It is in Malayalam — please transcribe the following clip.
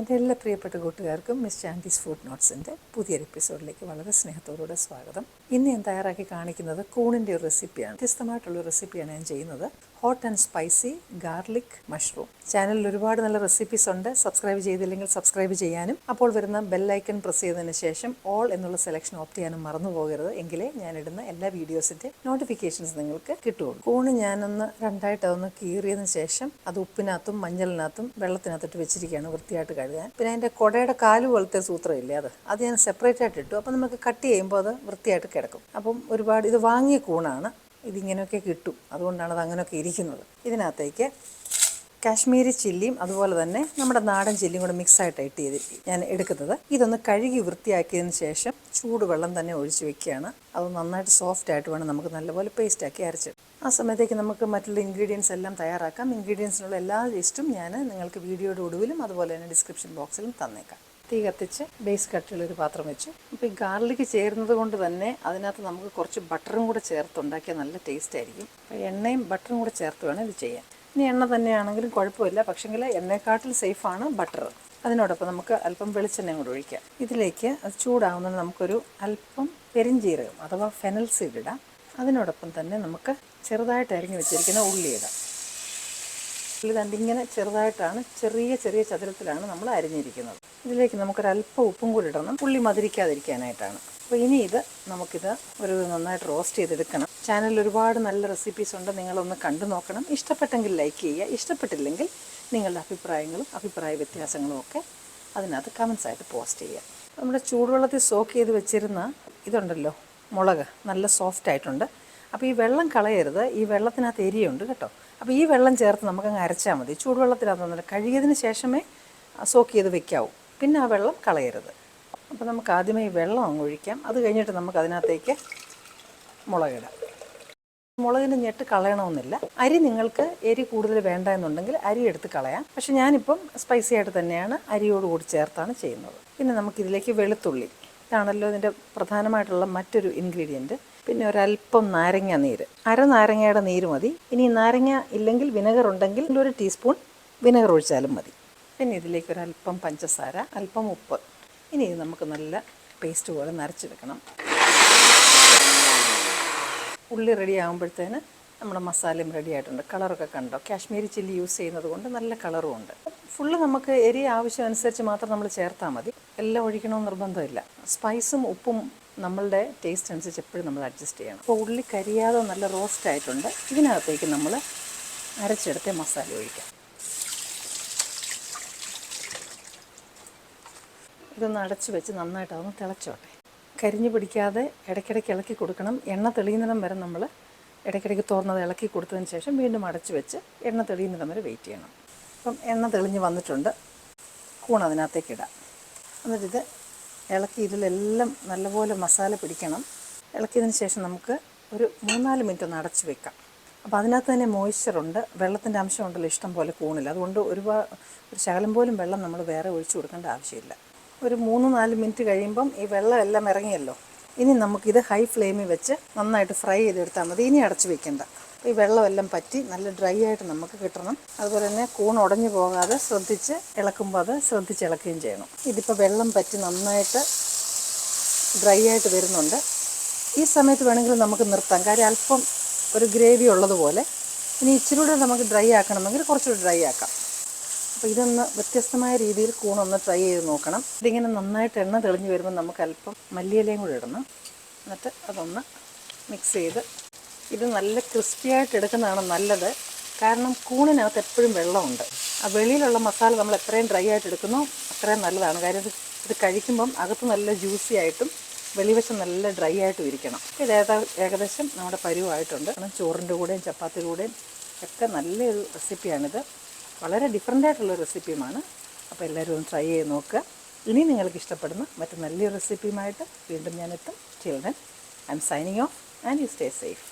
എന്റെ എല്ലാ പ്രിയപ്പെട്ട കൂട്ടുകാർക്കും മിസ് ചാൻഡീസ് ഫുഡ് നോട്ട്സിന്റെ പുതിയൊരു എപ്പിസോഡിലേക്ക് വളരെ സ്നേഹത്തോടുകൂടെ സ്വാഗതം. ഇന്ന് ഞാൻ തയ്യാറാക്കി കാണിക്കുന്നത് കൂണിന്റെ ഒരു റെസിപ്പിയാണ്. വ്യത്യസ്തമായിട്ടുള്ള റെസിപ്പിയാണ് ഞാൻ ചെയ്യുന്നത്. Hot and spicy garlic mushroom ചാനലിൽ ഒരുപാട് നല്ല റെസിപ്പീസ് ഉണ്ട്. സബ്സ്ക്രൈബ് ചെയ്തില്ലെങ്കിൽ സബ്സ്ക്രൈബ് ചെയ്യാനും. അപ്പോൾ വരുന്ന ബെല്ലൈക്കൺ പ്രസ് ചെയ്തതിന് ശേഷം ഓൾ എന്നുള്ള സെലക്ഷൻ ഓപ്റ്റ് ചെയ്യാനും മറന്നു പോകരുത്. എങ്കിലേ ഇടുന്ന എല്ലാ വീഡിയോസിന്റെ നോട്ടിഫിക്കേഷൻസ് നിങ്ങൾക്ക് കിട്ടുള്ളൂ കൂണ് ഞാനൊന്ന് രണ്ടായിട്ട് അതൊന്ന് കീറിയതിന് ശേഷം അത് ഉപ്പിനകത്തും മഞ്ഞളിനകത്തും വെള്ളത്തിനകത്തിട്ട് വെച്ചിരിക്കുകയാണ് വൃത്തിയായിട്ട് കഴുകാൻ. പിന്നെ അതിന്റെ കൊടയുടെ കാൽ പോലത്തെ സൂത്രമില്ലേ അത്? അത് ഞാൻ സെപ്പറേറ്റ് ആയിട്ട് ഇട്ടു. അപ്പം നമുക്ക് കട്ട് ചെയ്യുമ്പോൾ അത് വൃത്തിയായിട്ട് കിടക്കും. അപ്പം ഒരുപാട് ഇത് വാങ്ങിയ കൂണാണ്. ഇതിങ്ങനെയൊക്കെ കിട്ടും. അതുകൊണ്ടാണ് അത് അങ്ങനെയൊക്കെ ഇരിക്കുന്നത്. ഇതിനകത്തേക്ക് കാശ്മീരി ചില്ലിയും അതുപോലെ തന്നെ നമ്മുടെ നാടൻ ചില്ലിയും കൂടെ മിക്സായിട്ട് ഇട്ട് ചെയ്ത് ഞാൻ എടുക്കുന്നത്. ഇതൊന്ന് കഴുകി വൃത്തിയാക്കിയതിന് ശേഷം ചൂടുവെള്ളം തന്നെ ഒഴിച്ച് വെക്കുകയാണ്. അത് നന്നായിട്ട് സോഫ്റ്റ് ആയിട്ട് വേണം നമുക്ക് നല്ലപോലെ പേസ്റ്റ് ആക്കി അരച്ച്. ആ സമയത്തേക്ക് നമുക്ക് മറ്റുള്ള ഇൻഗ്രീഡിയൻസ് എല്ലാം തയ്യാറാക്കാം. ഇൻഗ്രീഡിയൻസിനുള്ള എല്ലാ ലിസ്റ്റും ഞാൻ നിങ്ങൾക്ക് വീഡിയോയുടെ ഒടുവിലും അതുപോലെ തന്നെ ഡിസ്ക്രിപ്ഷൻ ബോക്സിലും തന്നേക്കാം. തീ കത്തിച്ച് ബേസ് കട്ടിയുള്ളൊരു പാത്രം വെച്ചു. അപ്പോൾ ഈ ഗാർലിക് ചേരുന്നത് കൊണ്ട് തന്നെ അതിനകത്ത് നമുക്ക് കുറച്ച് ബട്ടറും കൂടെ ചേർത്ത് ഉണ്ടാക്കിയാൽ നല്ല ടേസ്റ്റ് ആയിരിക്കും. അപ്പോൾ എണ്ണയും ബട്ടറും കൂടെ ചേർത്ത് വേണം ഇത് ചെയ്യാൻ. ഇനി എണ്ണ തന്നെയാണെങ്കിലും കുഴപ്പമില്ല. പക്ഷേങ്കിൽ എണ്ണയെക്കാട്ടിൽ സേഫാണ് ബട്ടർ അതിനോടൊപ്പം നമുക്ക് അല്പം വെളിച്ചെണ്ണയും കൂടെ ഒഴിക്കാം. ഇതിലേക്ക് അത് ചൂടാവുന്നതിന് നമുക്കൊരു അല്പം പെരിഞ്ചീരകം അഥവാ ഫെനൽ സീഡ് ഇടാം. അതിനോടൊപ്പം തന്നെ നമുക്ക് ചെറുതായിട്ട് അരിഞ്ഞു വെച്ചിരിക്കുന്ന ഉള്ളി ഇടാം. ഉള്ളി തണ്ടിങ്ങനെ ചെറുതായിട്ടാണ് ചെറിയ ചെറിയ ചതുരത്തിലാണ് നമ്മൾ അരിഞ്ഞിരിക്കുന്നത്. ഇതിലേക്ക് നമുക്കൊരല്പം ഉപ്പും കൂടി ഇടണം. ഉള്ളി മധുരിക്കാതിരിക്കാനായിട്ടാണ്. അപ്പോൾ ഇനി ഇത് നമുക്കിത് ഒരു നന്നായിട്ട് റോസ്റ്റ് ചെയ്തെടുക്കണം. ചാനലിൽ ഒരുപാട് നല്ല റെസിപ്പീസ് ഉണ്ട്. നിങ്ങളൊന്ന് കണ്ടു നോക്കണം. ഇഷ്ടപ്പെട്ടെങ്കിൽ ലൈക്ക് ചെയ്യുക. ഇഷ്ടപ്പെട്ടില്ലെങ്കിൽ നിങ്ങളുടെ അഭിപ്രായങ്ങളും അഭിപ്രായ വ്യത്യാസങ്ങളും ഒക്കെ അതിനകത്ത് കമൻസ് ആയിട്ട് പോസ്റ്റ് ചെയ്യുക. നമ്മുടെ ചൂടുവെള്ളത്തിൽ സോക്ക് ചെയ്ത് വെച്ചിരുന്ന ഇതുണ്ടല്ലോ മുളക് നല്ല സോഫ്റ്റ് ആയിട്ടുണ്ട്. അപ്പോൾ ഈ വെള്ളം കളയരുത്. ഈ വെള്ളത്തിനകത്ത് എരിയുണ്ട് കേട്ടോ. അപ്പോൾ ഈ വെള്ളം ചേർത്ത് നമുക്കങ്ങ് അരച്ചാൽ മതി. ചൂടുവെള്ളത്തിനകത്ത് വന്നിട്ട് കഴുകിയതിന് ശേഷമേ സോക്ക് ചെയ്ത് വെക്കാവൂ. പിന്നെ ആ വെള്ളം കളയരുത്. അപ്പോൾ നമുക്ക് ആദ്യമേ ഈ വെള്ളം അങ്ങ് ഒഴിക്കാം. അത് കഴിഞ്ഞിട്ട് നമുക്ക് അതിനകത്തേക്ക് മുളകിടാം. മുളകിന് ഞെട്ട് കളയണമെന്നില്ല. അരി നിങ്ങൾക്ക് എരി കൂടുതൽ വേണ്ട എന്നുണ്ടെങ്കിൽ അരി എടുത്ത് കളയാം. പക്ഷെ ഞാനിപ്പം സ്പൈസി ആയിട്ട് തന്നെയാണ് അരിയോടുകൂടി ചേർത്താണ് ചെയ്യുന്നത്. പിന്നെ നമുക്കിതിലേക്ക് വെളുത്തുള്ളി. ഇതാണല്ലോ ഇതിന്റെ പ്രധാനമായിട്ടുള്ള മറ്റൊരു ഇൻഗ്രീഡിയന്റ് പിന്നെ ഒരല്പം നാരങ്ങ നീര്. അര നാരങ്ങയുടെ നീര് മതി. ഇനി നാരങ്ങ ഇല്ലെങ്കിൽ വിനെഗർ ഉണ്ടെങ്കിൽ ഒരു ടീസ്പൂൺ വിനെഗർ ഒഴിച്ചാലും മതി. പിന്നെ ഇതിലേക്ക് ഒരല്പം പഞ്ചസാര അല്പം ഉപ്പ്. ഇനി ഇത് നമുക്ക് നല്ല പേസ്റ്റ് പോലെ നരച്ചെടുക്കണം ഉള്ളി റെഡി ആകുമ്പോഴത്തേന് നമ്മുടെ മസാലയും റെഡി ആയിട്ടുണ്ട്. കളറൊക്കെ കണ്ടോ? കാശ്മീരി ചില്ലി യൂസ് ചെയ്യുന്നത് കൊണ്ട് നല്ല കളറും ഉണ്ട്. ഫുള്ള് നമുക്ക് എരി ആവശ്യം അനുസരിച്ച് മാത്രം നമ്മൾ ചേർത്താൽ മതി. എല്ലാം ഒഴിക്കണമെന്ന് നിർബന്ധമില്ല. സ്പൈസും ഉപ്പും നമ്മളുടെ ടേസ്റ്റ് അനുസരിച്ച് എപ്പോഴും നമ്മൾ അഡ്ജസ്റ്റ് ചെയ്യണം. അപ്പോൾ ഉള്ളി കരിയാതെ നല്ല റോസ്റ്റ് ആയിട്ടുണ്ട്. ഇതിനകത്തേക്ക് നമ്മൾ അരച്ചെടുത്ത മസാല ഒഴിക്കാം. ഇതൊന്ന് അടച്ച് വെച്ച് നന്നായിട്ട് അതൊന്ന് തിളച്ചോട്ടെ. കരിഞ്ഞു പിടിക്കാതെ ഇടയ്ക്കിടയ്ക്ക് ഇളക്കി കൊടുക്കണം. എണ്ണ തെളിയുന്നിടം വരെ നമ്മൾ ഇടയ്ക്കിടയ്ക്ക് തുറന്നത് ഇളക്കി കൊടുത്തതിന് ശേഷം വീണ്ടും അടച്ചു വെച്ച് എണ്ണ തെളിയുന്നിടം വരെ വെയിറ്റ് ചെയ്യണം. അപ്പം എണ്ണ തെളിഞ്ഞ് വന്നിട്ടുണ്ട്. കൂൺ അതിനകത്തേക്ക് ഇടാം. എന്നിട്ടിത് ഇളക്കി ഇതിലെല്ലാം നല്ലപോലെ മസാല പിടിക്കണം. ഇളക്കിയതിന് ശേഷം നമുക്ക് ഒരു മൂന്നാൽ മിനിറ്റ് ഒന്ന് അടച്ചു വെക്കാം. അപ്പോൾ അതിനകത്ത് തന്നെ മോയ്സ്ചറുണ്ട് വെള്ളത്തിന്റെ അംശം ഉണ്ടല്ലോ ഇഷ്ടം പോലെ കൂണില്ല അതുകൊണ്ട് ഒരുപാട് ഒരു ശകലം പോലും വെള്ളം നമ്മൾ വേറെ ഒഴിച്ചു കൊടുക്കേണ്ട ആവശ്യമില്ല. ഒരു മൂന്ന് നാല് മിനിറ്റ് കഴിയുമ്പം ഈ വെള്ളം എല്ലാം ഇറങ്ങിയല്ലോ. ഇനി നമുക്കിത് ഹൈ ഫ്ലെയിമിൽ വെച്ച് നന്നായിട്ട് ഫ്രൈ ചെയ്തെടുത്താൽ മതി. ഇനി അടച്ചു വെക്കേണ്ട. ഈ വെള്ളമെല്ലാം പറ്റി നല്ല ഡ്രൈ ആയിട്ട് നമുക്ക് കിട്ടണം. അതുപോലെ തന്നെ കൂൺ ഉടഞ്ഞു പോകാതെ ശ്രദ്ധിച്ച് ഇളക്കുമ്പോൾ അത് ശ്രദ്ധിച്ച് ഇളക്കുകയും ചെയ്യണം. ഇതിപ്പോൾ വെള്ളം പറ്റി നന്നായിട്ട് ഡ്രൈ ആയിട്ട് വരുന്നുണ്ട്. ഈ സമയത്ത് വേണമെങ്കിൽ നമുക്ക് നിർത്താം. കാര്യം അല്പം ഒരു ഗ്രേവി ഉള്ളതുപോലെ. ഇനി ഇച്ചിരി കൂടെ നമുക്ക് ഡ്രൈ ആക്കണമെങ്കിൽ കുറച്ചുകൂടി ഡ്രൈ ആക്കാം. അപ്പോൾ ഇതൊന്ന് വ്യത്യസ്തമായ രീതിയിൽ കൂണൊന്ന് ട്രൈ ചെയ്ത് നോക്കണം. ഇതിങ്ങനെ നന്നായിട്ട് എണ്ണ തെളിഞ്ഞ് വരുമ്പോൾ നമുക്ക് അല്പം മല്ലിയിലയും കൂടി ഇടണം. എന്നിട്ട് അതൊന്ന് മിക്സ് ചെയ്ത് ഇത് നല്ല ക്രിസ്പിയായിട്ട് എടുക്കുന്നതാണ് നല്ലത്. കാരണം കൂണിനകത്ത് എപ്പോഴും വെള്ളമുണ്ട്. ആ വെളിയിലുള്ള മസാല നമ്മൾ എത്രയും ഡ്രൈ ആയിട്ട് എടുക്കുന്നു അത്രയും നല്ലതാണ്. കാര്യം ഇത് കഴിക്കുമ്പം അകത്ത് നല്ല ജ്യൂസി ആയിട്ടും വെളിവശം നല്ല ഡ്രൈ ആയിട്ടും ഇരിക്കണം. ഇത് ഏതാ ഏകദേശം നമ്മുടെ പരുവായിട്ടുണ്ട്. കാരണം ചോറിന്റെ കൂടെയും ചപ്പാത്തിയുടെ കൂടെയും ഒക്കെ നല്ലൊരു റെസിപ്പിയാണിത് വളരെ ഡിഫറെന്റ് ആയിട്ടുള്ള റെസിപ്പിയുമാണ് അപ്പോൾ എല്ലാവരും ഒന്ന് ട്രൈ ചെയ്ത് നോക്കുക. ഇനി നിങ്ങൾക്ക് ഇഷ്ടപ്പെടുന്ന മറ്റു നല്ലൊരു റെസിപ്പിയുമായിട്ട് വീണ്ടും ഞാൻ എത്തും children I'm signing off and you stay safe